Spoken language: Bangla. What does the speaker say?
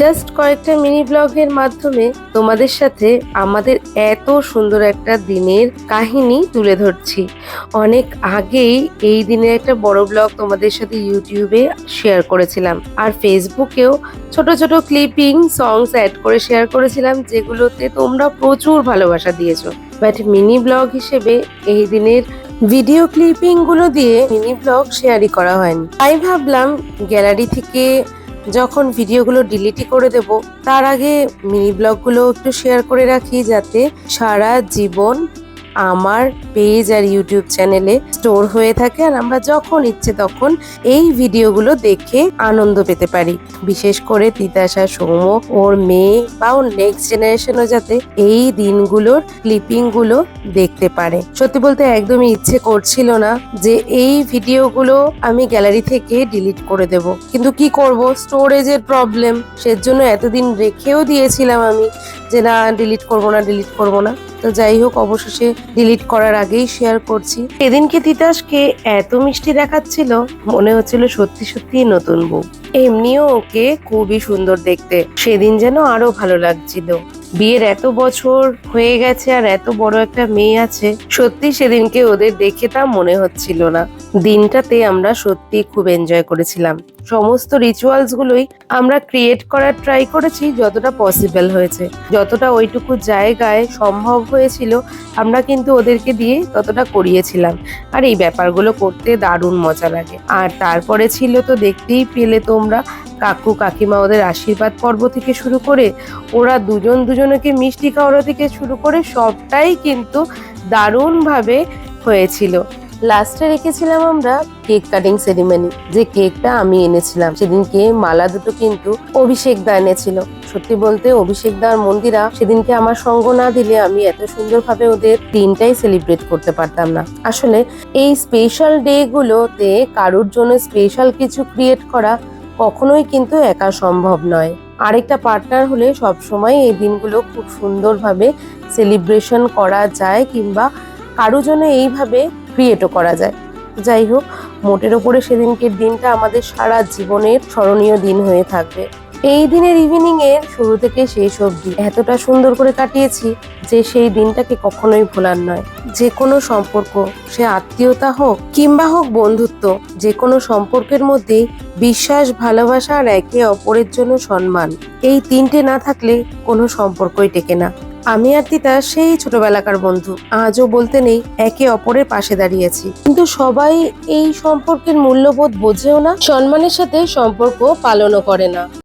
জাস্ট কয়েকটা মিনি ব্লগের মাধ্যমে তোমাদের সাথে আমাদের এত সুন্দর একটা দিনের কাহিনী তুলে ধরছি। অনেক আগেই এই দিনের একটা বড় ব্লগ তোমাদের সাথে ইউটিউবে শেয়ার করেছিলাম। আর ফেসবুকেও ছোট ছোট ক্লিপিং সংস অ্যাড করে শেয়ার করেছিলাম, যেগুলোতে তোমরা প্রচুর ভালোবাসা দিয়েছ। বাট মিনি ব্লগ হিসেবে এই দিনের ভিডিও ক্লিপিংগুলো দিয়ে মিনি ব্লগ শেয়ারই করা হয়নি। তাই ভাবলাম গ্যালারি থেকে যখন ভিডিওগুলো ডিলিটই করে দেব, তার আগে মিনি ব্লগগুলো একটু শেয়ার করে রাখি যাতে সারা জীবন আমার পেজ আর ইউটিউব চ্যানেলে স্টোর হয়ে থাকে আর আমরা যখন ইচ্ছে তখন এই ভিডিওগুলো দেখে আনন্দ পেতে পারি। বিশেষ করে তিতাসা, সৌম্য, ওর মেয়ে বা ওর নেক্সট জেনারেশনও যাতে এই দিনগুলোর ক্লিপিংগুলো দেখতে পারে। সত্যি বলতে একদমই ইচ্ছে করছিল না যে এই ভিডিওগুলো আমি গ্যালারি থেকে ডিলিট করে দেব। কিন্তু কি করব? স্টোরেজের প্রবলেম সেজন্য এতদিন রেখেও দিয়েছিলাম আমি। যে না ডিলিট করব না ডিলিট করব না। তো যাই হোক, অবশেষে ডিলিট করার আগেই শেয়ার করছি। সেদিনকে তিতাসকে এত মিষ্টি দেখাচ্ছিল, মনে হচ্ছিল সত্যি সত্যি নতুন বউ। এমনিও ওকে খুবই সুন্দর দেখতে। সেদিন যেন আরও ভালো লাগছিল। বিয়ের এত বছর হয়ে গেছে আর এত বড় একটা মেয়ে আছে, সত্যি সেদিনকে ওদের দেখে তা মনে হচ্ছিল না। দিনটাতে আমরা সত্যি খুব এনজয় করেছিলাম। সমস্ত রিচুয়ালস গুলোই আমরা ক্রিয়েট করার ট্রাই করেছি যতটা পসিবল হয়েছে। যতটা ওইটুকু জায়গায় সম্ভব হয়েছিল, আমরা কিন্তু ওদেরকে দিয়ে ততটা করিয়েছিলাম। আর এই ব্যাপারগুলো করতে দারুণ মজা লাগে। আর তারপরে ছিল তো দেখতেই পেলে তোমরা, কাকু কাকিমা ওদের আশীর্বাদ পর্ব থেকে শুরু করে, ওরা দুজন দুজনকে মিষ্টি খাওয়ানো থেকে শুরু করে সবটাই কিন্তু দারুণভাবে হয়েছিল। লাস্টে রেখেছিলাম আমরা কেক কাটিং সেরিমনি যে কেকটা আমি এনেছিলাম। সেদিনকে মালা দুটো কিন্তু অভিষেক দা এনেছিল। সত্যি বলতে অভিষেক দার মন্দিরা সেদিনকে আমার সঙ্গ না দিলে আমি এত সুন্দরভাবে ওদের দিনটাই সেলিব্রেট করতে পারতাম না। আসলে এই স্পেশাল ডে গুলোতে কারুর জন্য স্পেশাল কিছু ক্রিয়েট করা কখনোই কিন্তু একা সম্ভব নয়। আরেকটা পার্টনার হলে সবসময় এই দিনগুলো খুব সুন্দরভাবে সেলিব্রেশন করা যায় কিংবা কারও জন্য এইভাবে ক্রিয়েটও করা যায়। যাই হোক, মোটের ওপরে সেদিনকের দিনটা আমাদের সারা জীবনের স্মরণীয় দিন হয়ে থাকবে। এই দিনের ইভিনিং এর শুরু থেকে শেষ অবধি এতটা সুন্দর করে কাটিয়েছি যে সেই দিনটাকে কখনোই ভোলার নয়। যে কোনো সম্পর্ক, সে আত্মীয়তা হোক কিংবা হোক বন্ধুত্ব, যে কোনো সম্পর্কের মধ্যেই বিশ্বাস, ভালোবাসা আর একে অপরের জন্য সম্মান, এই তিনটে না থাকলে কোনো সম্পর্কই টেকে না। আমি আর তিতা সেই ছোটবেলাকার বন্ধু। আজও বলতে নেই, একে অপরের পাশে দাঁড়িয়েছি। কিন্তু সবাই এই সম্পর্কের মূল্যবোধ বোঝেও না, সম্মানের সাথে সম্পর্ক পালনও করে না।